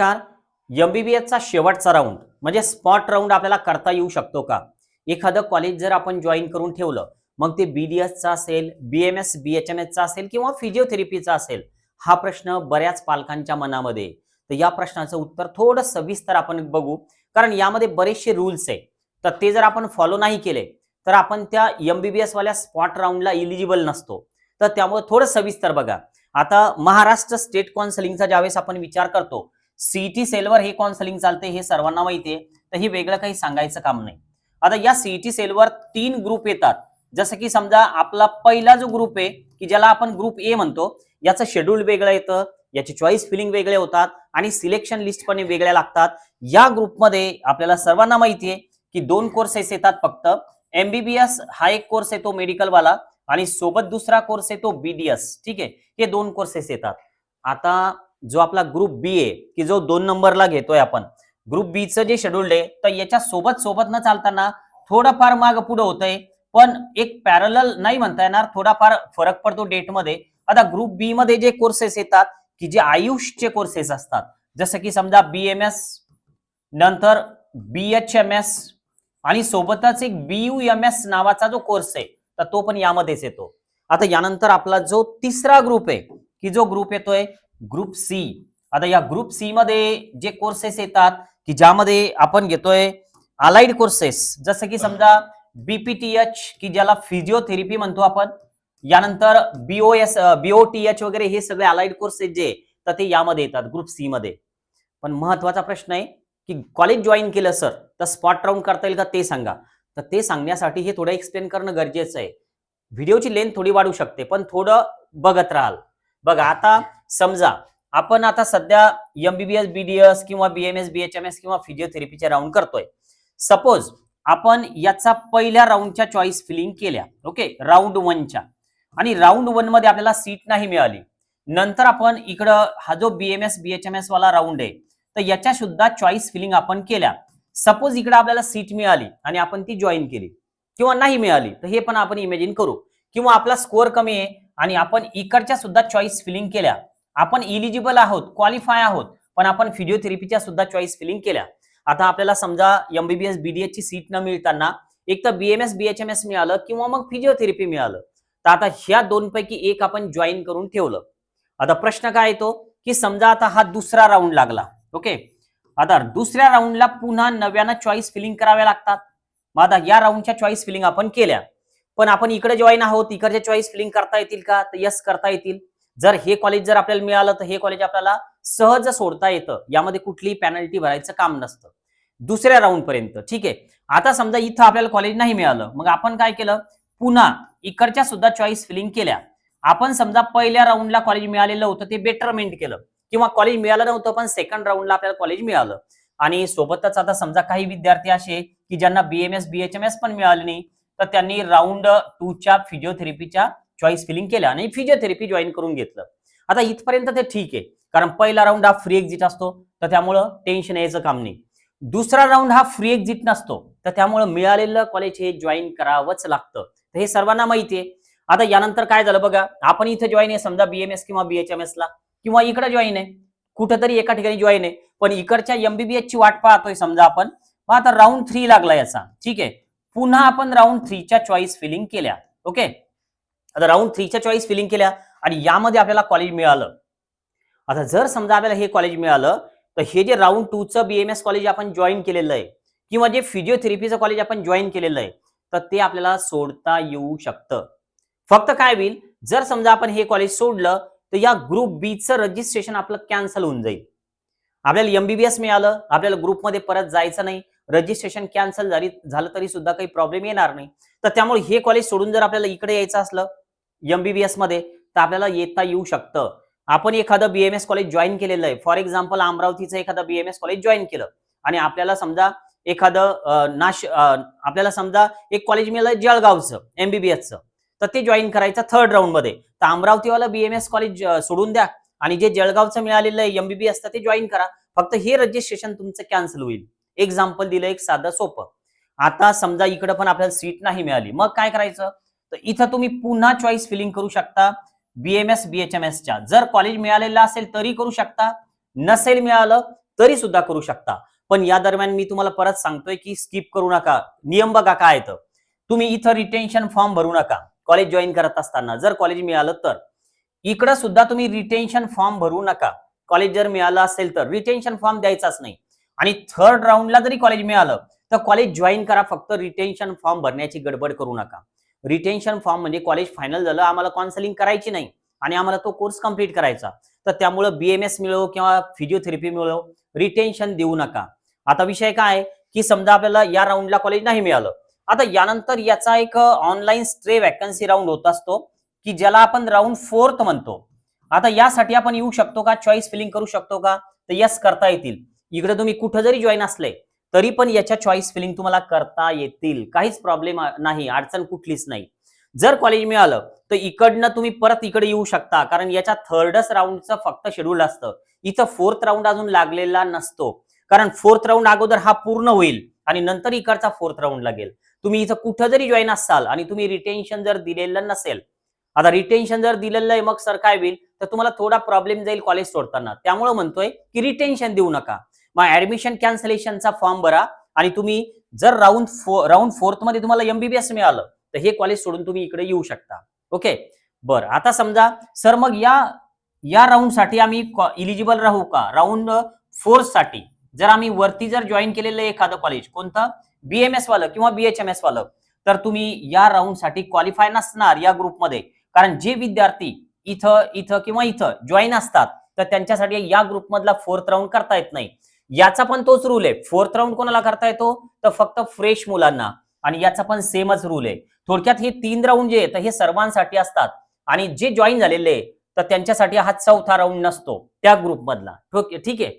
नमस्कार. एमबीबीएसचा शेवटचा राऊंड म्हणजे स्पॉट राऊंड आपल्याला करता येऊ शकतो का? एखादं कॉलेज जर आपण जॉईन करून ठेवलं मग ते बीडीएसचा असेल बीएमएस बीएचएमएसचा असेल किंवा फिजिओथेरपीचा असेल हा प्रश्न बऱ्याच पालकांच्या मनामध्ये तर या प्रश्नाचं उत्तर थोडं सविस्तर आपण बघू कारण यामध्ये बरेचसे रूल्स आहे. तर ते जर आपण फॉलो नाही केले तर आपण त्या एमबीबीएस वाल्या स्पॉट राऊंडला इलिजिबल नसतो. तर त्यामुळे थोडं सविस्तर बघा. आता महाराष्ट्र स्टेट काउन्सिलिंगचा ज्यावेळेस आपण विचार करतो सीईटी सेलवर हे काउन्सिलिंग चालते हे सर्वांना माहिती आहे तर हे वेगळं काही सांगायचं काम नाही. आता या सीईटी सेलवर तीन ग्रुप येतात. जसं की समजा आपला पहिला जो ग्रुप आहे की ज्याला आपण ग्रुप ए म्हणतो याचं शेड्यूल वेगळं येतं याची चॉईस फिलिंग वेगळे होतात आणि सिलेक्शन लिस्ट पण वेगळ्या लागतात. या ग्रुपमध्ये आपल्याला सर्वांना माहिती आहे की दोन कोर्सेस येतात फक्त. एमबीबीएस हा एक कोर्स येतो मेडिकलवाला आणि सोबत दुसरा कोर्स येतो बीडीएस ठीक आहे? हे दोन कोर्सेस येतात. आता जो आपला ग्रुप बी आहे की जो दोन नंबरला घेतोय आपण. ग्रुप बीचं जे शेड्यूल्ड आहे तर याच्या सोबत सोबत न चालताना थोडंफार माग पुढे होतंय. पण एक पॅरल नाही म्हणता येणार थोडाफार फरक पडतो डेटमध्ये आता ग्रुप बी मध्ये जे कोर्सेस येतात की जे आयुषचे कोर्सेस असतात. जसं की समजा बीएमएस नंतर बीएचएमएस आणि सोबतच एक बीयूएमएस नावाचा जो कोर्स आहे तर तो पण यामध्येच येतो. आता यानंतर आपला जो तिसरा ग्रुप आहे की जो ग्रुप येतोय ग्रुप सी. आता या ग्रुप सी मध्ये जे कोर्सेस येतात की ज्यामध्ये आपण घेतोय अलाइड कोर्सेस जसं की समजा बीपीटीएच की ज्याला फिजिओथेरपी म्हणतो आपण यानंतर बीओएस बीओटीएच वगैरे हे सगळे अलाइड कोर्सेस जे तर ते यामध्ये येतात ग्रुप सी मध्ये. पण महत्त्वाचा प्रश्न आहे की कॉलेज जॉईन केलं सर तर स्पॉट राऊंड करता येईल का ते सांगा. तर ते सांगण्यासाठी हे थोडं एक्सप्लेन करणं गरजेचं आहे. व्हिडिओची लेंथ थोडी वाढू शकते पण थोडं बघत राहाल. बघा आता समजा आपण आता सध्या एमबीबीएस बीडीएस किंवा बीएमएस बीएचएमएस किंवा फिजिओथेरपीचे राऊंड करतोय. सपोज आपण याचा पहिल्या राऊंडच्या चॉईस फिलिंग केल्या ओके राऊंड वनच्या आणि राऊंड वनमध्ये आपल्याला सीट नाही मिळाली. नंतर आपण इकडं हा जो बीएमएस बीएचएमएस वाला राऊंड आहे तर याच्या सुद्धा चॉईस फिलिंग आपण केल्या. सपोज इकडे आपल्याला सीट मिळाली आणि आपण ती जॉईन केली. किंवा नाही मिळाली तर हे पण आपण इमॅजिन करू. किंवा आपला स्कोअर कमी आहे आणि आपण इकडच्या सुद्धा चॉईस फिलिंग केल्या. आपण इलिजिबल आहोत क्वालिफाय आहोत पण आपण फिजिओथेरपीच्या सुद्धा चॉईस फिलिंग केल्या. आता आपल्याला समजा एमबीबीएस बीडीएस ची सीट न मिळताना एक तर बीएमएस बीएचएमएस मिळालं किंवा मग फिजिओथेरपी मिळालं. तर आता ह्या दोन पैकी एक आपण जॉईन करून ठेवलं. आता प्रश्न काय येतो? की समजा आता हा दुसरा राऊंड लागला ओके आता दुसऱ्या राऊंडला पुन्हा नव्यानं चॉईस फिलिंग कराव्या लागतात. मग आता या राऊंडच्या चॉईस फिलिंग आपण केल्या. पण आपण इकडे जॉईन आहोत इकडच्या चॉईस फिलिंग करता येतील का? तर यस करता येतील. जर हे कॉलेज जर आपल्याला मिळालं तर हे कॉलेज आपल्याला सहज सोडता येतं. यामध्ये कुठलीही पॅनल्टी भरायचं काम नसतं. दुसऱ्या राऊंड पर्यंत ठीक आहे? आता समजा इथं आपल्याला कॉलेज नाही मिळालं. मग आपण काय केलं? पुन्हा इकडच्या सुद्धा चॉईस फिलिंग केल्या. आपण समजा पहिल्या राऊंडला कॉलेज मिळालेलं होतं ते बेटरमेंट केलं. किंवा कॉलेज मिळालं नव्हतं पण सेकंड राऊंडला आपल्याला कॉलेज मिळालं. आणि सोबतच आता समजा काही विद्यार्थी असे की ज्यांना बीएमएस बीएचएमएस पण मिळाले नाही तर त्यांनी राऊंड टूच्या फिजिओथेरपीच्या चॉईस फिलिंग केल्या आणि फिजिओथेरपी जॉईन करून घेतलं. आता इथपर्यंत ते ठीक आहे. कारण पहिला राऊंड हा फ्री एक्झिट असतो तर त्यामुळं टेन्शन यायचं काम नाही. दुसरा राऊंड हा फ्री एक्झिट नसतो तर त्यामुळं मिळालेलं कॉलेज हे जॉईन करावंच लागतं. तर हे सर्वांना माहिती आहे. आता यानंतर काय झालं बघा आपण इथं जॉईन आहे समजा बीएमएस किंवा बीएचएमएस ला किंवा इकडे जॉईन आहे. कुठेतरी एका ठिकाणी जॉईन आहे. पण इकडच्या एमबीबीएस ची वाट पाहतोय समजा आपण. मग आता राऊंड थ्री लागला याचा. ठीक आहे. पुन्हा आपण राऊंड थ्रीच्या चॉईस फिलिंग केल्या. ओके आता राऊंड थ्रीच्या चॉईस फिलिंग केल्या आणि यामध्ये आपल्याला कॉलेज मिळालं. आता जर समजा आपल्याला हे कॉलेज मिळालं तर हे जे राऊंड टूचं बीएमएस कॉलेज आपण जॉईन केलेलं आहे किंवा जे फिजिओथेरपीचं कॉलेज आपण जॉईन केलेलं आहे तर ते आपल्याला सोडता येऊ शकतं. फक्त काय होईल जर समजा आपण हे कॉलेज सोडलं तर या ग्रुप बीचं रजिस्ट्रेशन आपलं कॅन्सल होऊन जाईल. आपल्याला एमबीबीएस मिळालं आपल्याला ग्रुपमध्ये परत जायचं नाही रजिस्ट्रेशन कॅन्सल झाली झालं तरी सुद्धा काही प्रॉब्लेम येणार नाही. तर त्यामुळे हे कॉलेज सोडून जर आपल्याला इकडे यायचं असलं एमबीबीएसमध्ये तर आपल्याला येता येऊ शकतं. आपण एखादं बीएमएस कॉलेज जॉईन केलेलं आहे. फॉर एक्झाम्पल अमरावतीचं एखादं बीएमएस कॉलेज जॉईन केलं. आणि आपल्याला समजा एखादं नाश आपल्याला समजा एक कॉलेज मिळालं जळगावचं एमबीबीएसचं तर ते जॉईन करायचं थर्ड राऊंडमध्ये. तर अमरावतीवाला बीएमएस कॉलेज सोडून द्या. आणि जे जळगावचं मिळालेलं आहे एमबीबीएस ते जॉईन करा. फक्त हे रजिस्ट्रेशन तुमचं कॅन्सल होईल. एक्झाम्पल दिलं एक साधं सोपं. आता समजा इकडं पण आपल्याला सीट नाही मिळाली. मग काय करायचं? तर इथं तुम्ही पुन्हा चॉईस फिलिंग करू शकता. बीएमएस बीएचएमएसच्या जर कॉलेज मिळालेला असेल तरी करू शकता. नसेल मिळालं तरी सुद्धा करू शकता. पण या दरम्यान मी तुम्हाला परत सांगतोय की स्किप करू नका. नियम बघा काय येतं. तुम्ही इथं रिटेन्शन फॉर्म भरू नका. कॉलेज जॉईन करत असताना. जर कॉलेज मिळालं तर. इकडं सुद्धा तुम्ही रिटेन्शन फॉर्म भरू नका. कॉलेज जर मिळालं असेल तर. रिटेन्शन फॉर्म द्यायचाच नाही. आणि थर्ड राऊंडला जरी कॉलेज मिळालं तर कॉलेज जॉईन करा. फक्त रिटेन्शन फॉर्म भरण्याची गडबड करू नका. रिटेन्शन फॉर्म म्हणजे कॉलेज फायनल झालं आम्हाला काउन्सिलिंग करायची नाही आणि आम्हाला तो कोर्स कंप्लीट करायचा. तर त्यामुळं बीएमएस मिळव किंवा फिजिओथेरपी मिळव रिटेन्शन देऊ नका. आता विषय काय की समजा आपल्याला या राऊंडला कॉलेज नाही मिळालं. आता यानंतर याचा एक ऑनलाईन स्ट्रे वॅकन्सी राऊंड होत असतो की ज्याला आपण राऊंड फोर्थ म्हणतो. आता यासाठी आपण येऊ शकतो का? चॉईस फिलिंग करू शकतो का? तर यस करता येतील. इकडे तुम्ही कुठं जरी जॉईन असले तरी पण याच्या चॉईस फिलिंग तुम्हाला करता येतील. काहीच प्रॉब्लेम नाही अडचण कुठलीच नाही. जर कॉलेज मिळालं तर इकडनं तुम्ही परत इकडे येऊ शकता. कारण याच्या थर्डच राऊंडचं फक्त शेड्यूल असतं. इथं फोर्थ राऊंड अजून लागलेला नसतो. कारण फोर्थ राऊंड अगोदर हा पूर्ण होईल आणि नंतर इकडचा फोर्थ राऊंड लागेल. तुम्ही इथं कुठं जरी जॉईन असाल आणि तुम्ही रिटेन्शन जर दिलेलं नसेल आता रिटेन्शन जर दिलेलं आहे मग सर काय होईल? तर तुम्हाला थोडा प्रॉब्लेम जाईल कॉलेज सोडताना. त्यामुळे म्हणतोय की रिटेन्शन देऊ नका. मग ऍडमिशन कॅन्सलेशनचा फॉर्म भरा. आणि तुम्ही जर राऊंड फो राऊंड फोर्थमध्ये तुम्हाला एमबीबीएस मिळालं तर हे कॉलेज सोडून तुम्ही इकडे येऊ शकता. ओके बर. आता समजा सर मग या या राऊंडसाठी आम्ही इलिजिबल राहू का? राऊंड फोर्थसाठी. जर आम्ही वरती जर जॉईन केलेलं एखादं कॉलेज कोणतं? बीएमएस वालं किंवा बीएचएमएस वालं तर तुम्ही या राऊंडसाठी क्वालिफाय नसणार या ग्रुपमध्ये कारण जे विद्यार्थी इथं इथं किंवा इथं जॉईन असतात तर त्यांच्यासाठी या ग्रुपमधला फोर्थ राऊंड करता येत नाही. याचा पण तोच रूल आहे. फोर्थ राऊंड कोणाला करता येतो? तर फक्त फ्रेश मुलांना. आणि याचा पण सेमच रूल आहे. थोडक्यात हे तीन राऊंड जे आहेत हे सर्वांसाठी असतात. आणि जे जॉईन झालेले तर त्यांच्यासाठी हा चौथा राऊंड नसतो. त्या ग्रुपमधला ठीक आहे?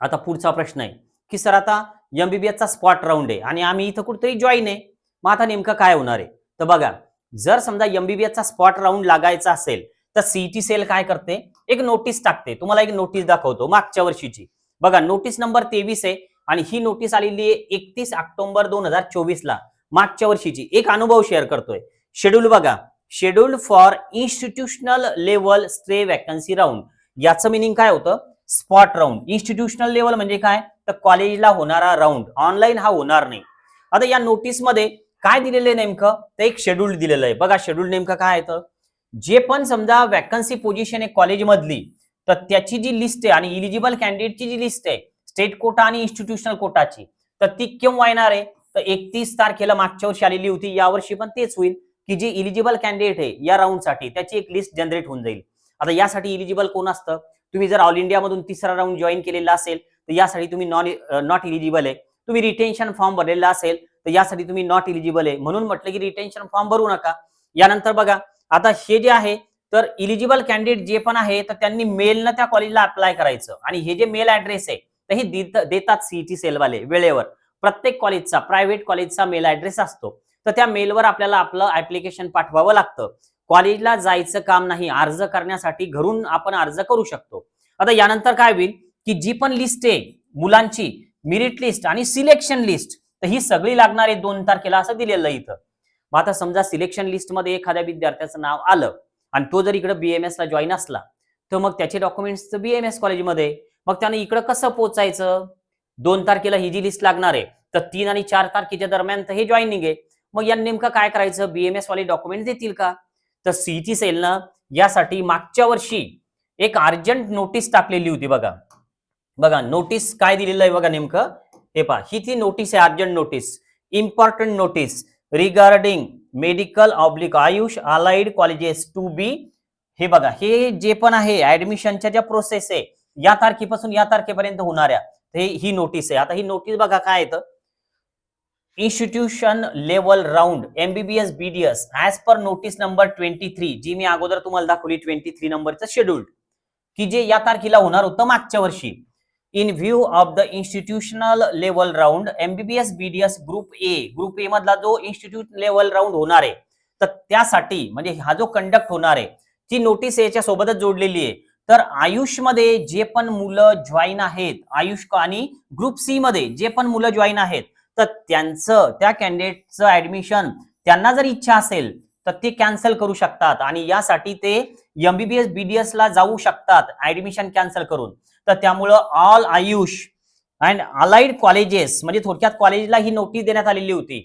आता पुढचा प्रश्न आहे. की सर आता एमबीबीएसचा स्पॉट राऊंड आहे आणि आम्ही इथं कुठेतरी जॉईन आहे. मग आता नेमकं काय होणार आहे? तर बघा जर समजा एमबीबीएसचा स्पॉट राऊंड लागायचा असेल तर सीईटी सेल काय करते? एक नोटीस टाकते. तुम्हाला एक नोटीस दाखवतो मागच्या वर्षीची. बघा नोटीस नंबर तेवीस आहे आणि ही नोटीस आलेली आहे एकतीस ऑक्टोबर दोन हजार चोवीस ला मागच्या वर्षीची. एक अनुभव शेअर करतोय. शेड्यूल बघा. Schedule for institutional level stray vacancy round याचं मिनिंग काय होतं? स्पॉट राऊंड इन्स्टिट्यूशनल लेवल म्हणजे काय? तर कॉलेजला होणारा राऊंड ऑनलाईन हा होणार नाही. आता या नोटीसमध्ये काय दिलेलं आहे नेमकं? तर एक शेड्यूल दिलेलं आहे. बघा शेड्यूल नेमकं काय येतं जे पण समजा वॅकन्सी पोझिशन आहे कॉलेजमधली तर त्याची जी लिस्ट आहे आणि इलिजिबल कॅन्डिडेटची जी लिस्ट आहे स्टेट कोटा आणि इन्स्टिट्यूशनल कोटाची तर ती केव्हा येणार आहे? तर एकतीस तारखेला मागच्या वर्षी आलेली होती यावर्षी पण तेच होईल की जे इलिजिबल कॅन्डिडेट आहे या राऊंडसाठी त्याची एक लिस्ट जनरेट होऊन जाईल. आता यासाठी इलिजिबल कोण असतं? तुम्ही जर ऑल इंडिया मधून तिसरा राऊंड जॉईन केलेला असेल तर यासाठी तुम्ही नॉन नॉट इलिजिबल आहे. तुम्ही रिटेन्शन फॉर्म भरलेला असेल तर यासाठी तुम्ही नॉट इलिजिबल आहे. म्हणून म्हटलं की रिटेन्शन फॉर्म भरू नका. यानंतर बघा आता हे जे आहे तर इलिजिबल कॅन्डिडेट जे पण आहे तर त्यांनी मेलनं त्या कॉलेजला अप्लाय करायचं. आणि हे जे मेल ऍड्रेस आहे तर हे देतात सीईटी सेलवाले वेळेवर. प्रत्येक कॉलेजचा प्रायव्हेट कॉलेजचा मेल ऍड्रेस असतो. तर त्या मेलवर आपल्याला आपलं ऍप्लिकेशन पाठवावं लागतं. कॉलेजला जायचं काम नाही अर्ज करण्यासाठी घरून आपण अर्ज करू शकतो. आता यानंतर काय होईल की जी पण लिस्ट आहे मुलांची मेरिट लिस्ट आणि सिलेक्शन लिस्ट तर ही सगळी लागणार आहे दोन तारखेला असं दिलेलं इथं. मग आता समजा सिलेक्शन लिस्टमध्ये एखाद्या विद्यार्थ्याचं नाव आलं आणि तो जर इकडे बीएमएस ला जॉईन असला तर मग त्याचे डॉक्युमेंट्स बीएमएस कॉलेजमध्ये मग त्यानं इकडं कसं पोचायचं? दोन तारखेला ही जी लिस्ट लागणार आहे तर तीन आणि चार तारखेच्या दरम्यान तर हे जॉईनिंग आहे मग यांनी नेमकं काय करायचं? बीएमएस वाले डॉक्युमेंट देतील का? तर सीईटी सेलनं यासाठी मागच्या वर्षी एक अर्जंट नोटीस टाकलेली होती बघा. बघा नोटीस काय दिलेलं आहे बघा नेमकं? हे पहा ही ती नोटीस आहे urgent notice important notice regarding medical oblique AYUSH allied colleges to be हे बघा हे जे पण आहे ऍडमिशनच्या ज्या प्रोसेस आहे या तारखेपासून या तारखेपर्यंत होणाऱ्या ही नोटीस आहे. आता ही नोटीस बघा काय येतं? Institution level round MBBS BDS as per notice number twenty three जी मी अगोदर तुम्हाला दाखवली ट्वेंटी थ्री नंबरचं शेड्यूल की जे या तारखेला होणार होतं मागच्या वर्षी. In view of the institutional level round MBBS BDS group A group A मधला जो इन्स्टिट्यूट लेवल राऊंड होणार आहे तर त्यासाठी म्हणजे हा जो कंडक्ट होणार आहे ती नोटीस याच्या सोबतच जोडलेली आहे. तर आयुषमध्ये जे पण मुलं जॉईन आहेत आयुष आणि ग्रुप सी मध्ये जे पण मुलं जॉईन आहेत तर त्यांचं त्या कॅन्डिडेटचं ऍडमिशन त्यांना जर इच्छा असेल तर ते कॅन्सल करू शकतात. आणि यासाठी ते एमबीबीएस बीडीएस ला जाऊ शकतात ऍडमिशन कॅन्सल करून. तर त्यामुळं all AYUSH and allied colleges म्हणजे थोडक्यात कॉलेजला ही नोटीस देण्यात आलेली होती.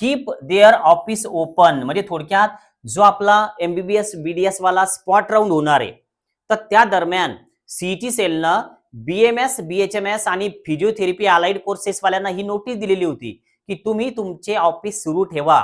कीप देअर ऑफिस ओपन म्हणजे थोडक्यात जो आपला एमबीबीएस बीडीएस वाला स्पॉट राऊंड होणार आहे. तर त्या दरम्यान सीईटी सेलनं बीएमएस बीएचएमएस आणि फिजिओथेरपी अलाइड कोर्सेस वाल्यांना ही नोटीस दिलेली होती की तुम्ही तुमचे ऑफिस सुरू ठेवा.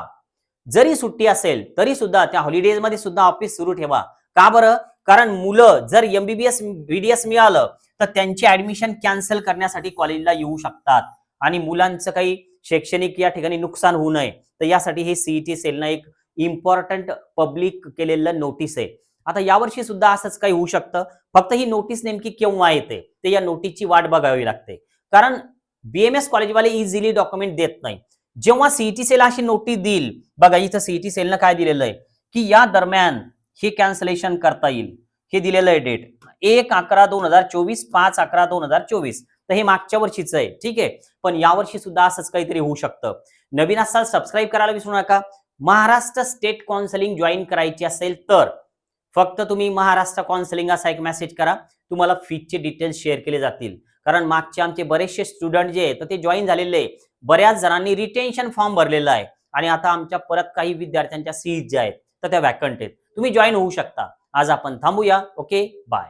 जरी सुट्टी असेल तरी सुद्धा त्या हॉलिडेजमध्ये सुद्धा ऑफिस सुरू ठेवा. का बरं? कारण मुलं जर एमबीबीएस बीडीएस मिळालं तर त्यांची ऍडमिशन कॅन्सल करण्यासाठी कॉलेजला येऊ शकतात. आणि मुलांचं काही शैक्षणिक या ठिकाणी नुकसान होऊ नये. तर यासाठी हे सीईटी सेलनं एक इम्पॉर्टंट पब्लिक केलेलं नोटीस आहे. आता यावर्षी सुद्धा असंच काही होऊ शकतं. फक्त ही नोटीस नेमकी केव्हा येते? ते या नोटीसची वाट बघावी लागते. कारण बीएमएस कॉलेजवाले इझिली डॉक्युमेंट देत नाही. जेव्हा सीईटी सेल अशी नोटीस देईल बघा इथं सीईटी सेलनं काय दिलेलं आहे की या दरम्यान हे कॅन्सलेशन करता येईल. हे दिलेलं आहे डेट एक अकरा दोन हजार चोवीस पाच अकरा दोन हजार चोवीस. तर हे मागच्या वर्षीचं आहे ठीक आहे? पण यावर्षी सुद्धा असंच काहीतरी होऊ शकतं. नवीन असाल सबस्क्राईब करायला विसरू नका. महाराष्ट्र स्टेट काउन्सिलिंग जॉईन करायची असेल तर फक्त तुम्ही महाराष्ट्र काउन्सिलिंग असा एक मेसेज करा. तुम्हाला फीजचे डिटेल्स शेअर केले जातील. कारण मागचे आमचे बरेचसे स्टुडंट जे आहेत तर ते जॉईन झालेले आहे. बऱ्याच जणांनी रिटेन्शन फॉर्म भरलेला आहे. आणि आता आमच्या परत काही विद्यार्थ्यांच्या सीट ज्या आहेत तर त्या वॅकंट आहेत. तुम्ही जॉईन होऊ शकता. आज आपण थांबूया ओके बाय